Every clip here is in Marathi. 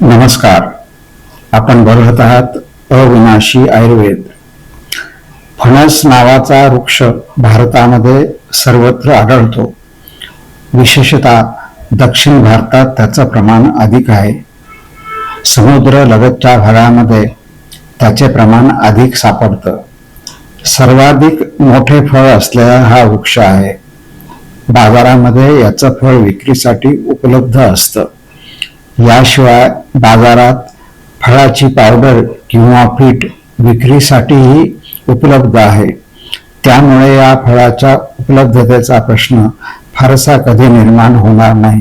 नमस्कार. आपण बघत आहात अविनाशी आयुर्वेद. फणस नावाचा वृक्ष भारतामध्ये सर्वत्र आढळतो. विशेषतः दक्षिण भारतात त्याचं प्रमाण अधिक आहे. समुद्र लगतच्या भागामध्ये त्याचे प्रमाण अधिक सापडतं. सर्वाधिक मोठे फळ असलेला हा वृक्ष आहे. बाजारामध्ये याचं फळ विक्रीसाठी उपलब्ध असतं. याशिवाय बाजारात फळाची पावडर किंवा पीठ विक्रीसाठीही उपलब्ध आहे. त्यामुळे या फळाच्या उपलब्धतेचा प्रश्न फारसा कधी निर्माण होणार नाही.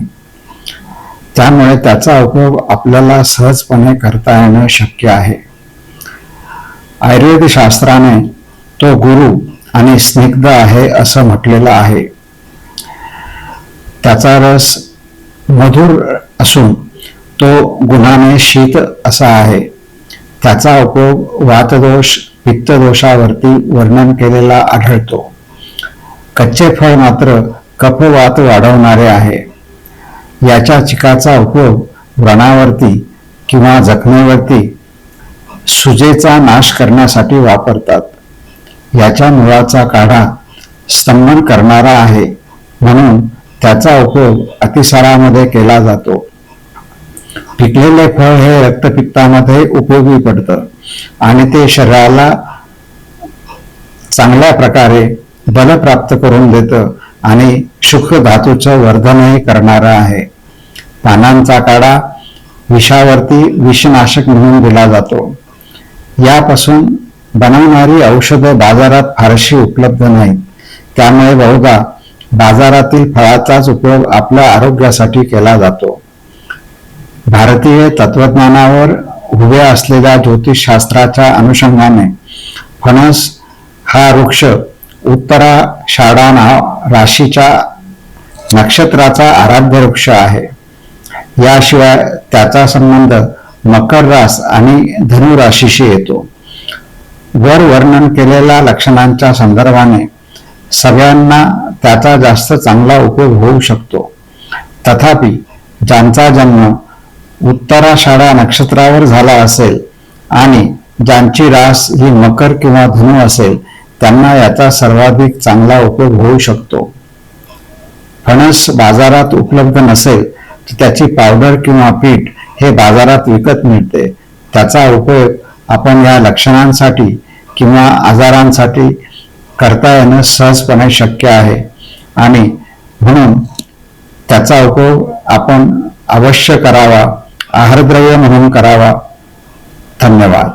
त्यामुळे त्याचा उपयोग आपल्याला सहजपणे करता येणं शक्य आहे. आयुर्वेद शास्त्राने तो गुरु आणि स्निग्ध आहे असं म्हटलेलं आहे. त्याचा रस मधुर असून तो गुणाने शीत असा आहे. त्याचा उपयोग वातदोष पित्तदोषावरती वर्णन केलेला आढळतो. कच्चे फळ मात्र कफवात वाढवणारे आहे. याच्या चिकाचा उपयोग व्रणावरती किंवा जखमेवरती सुजेचा नाश करण्यासाठी वापरतात. याच्या मुळाचा काढा स्तंभन करणारा आहे म्हणून त्याचा उपयोग अतिसारामध्ये केला जातो. पिकलेले फळ हे रक्तपित्तामध्ये उपयोगी पडतं. आणि ते शरीराला चांगल्या प्रकारे बल प्राप्त करून देतं आणि शुक्र धातूचं वर्धनही करणारं आहे. पानांचा काढा विषावरती विषनाशक म्हणून दिला जातो. यापासून बनवणारी औषधं बाजारात फारशी उपलब्ध नाहीत. त्यामुळे बहुधा बाजारातील फळाचाच उपयोग आपल्या आरोग्यासाठी केला जातो. भारतीय तत्वज्ञानावर उभ्या असलेल्या ज्योतिषशास्त्राच्या अनुषंगाने फणस हा वृक्ष उत्तराषाढा नाव राशीच्या नक्षत्राचा आराध्य वृक्ष आहे. याशिवाय त्याचा संबंध मकर रास आणि धनु राशीशी येतो. वर वर्णन केलेल्या लक्षणांच्या संदर्भाने सगळ्यांना त्याचा जास्त चांगला उपयोग होऊ शकतो. तथापि ज्यांचा जन्म उत्तराषाढा नक्षत्रावर झाला असेल आणि ज्यांची रास ही मकर किंवा धनु असेल त्यांना याचा सर्वाधिक चांगला उपयोग होऊ शकतो. फणस बाजारात उपलब्ध नसेल तर त्याची पावडर किंवा पीठ हे बाजारात विकत मिळते. त्याचा उपयोग आपण या लक्षणांसाठी किंवा आजारांसाठी करता येणं सहजपणे शक्य आहे. आणि म्हणून त्याचा उपयोग आपण अवश्य करावा. आहारद्रव्य म्हणून करावा. धन्यवाद.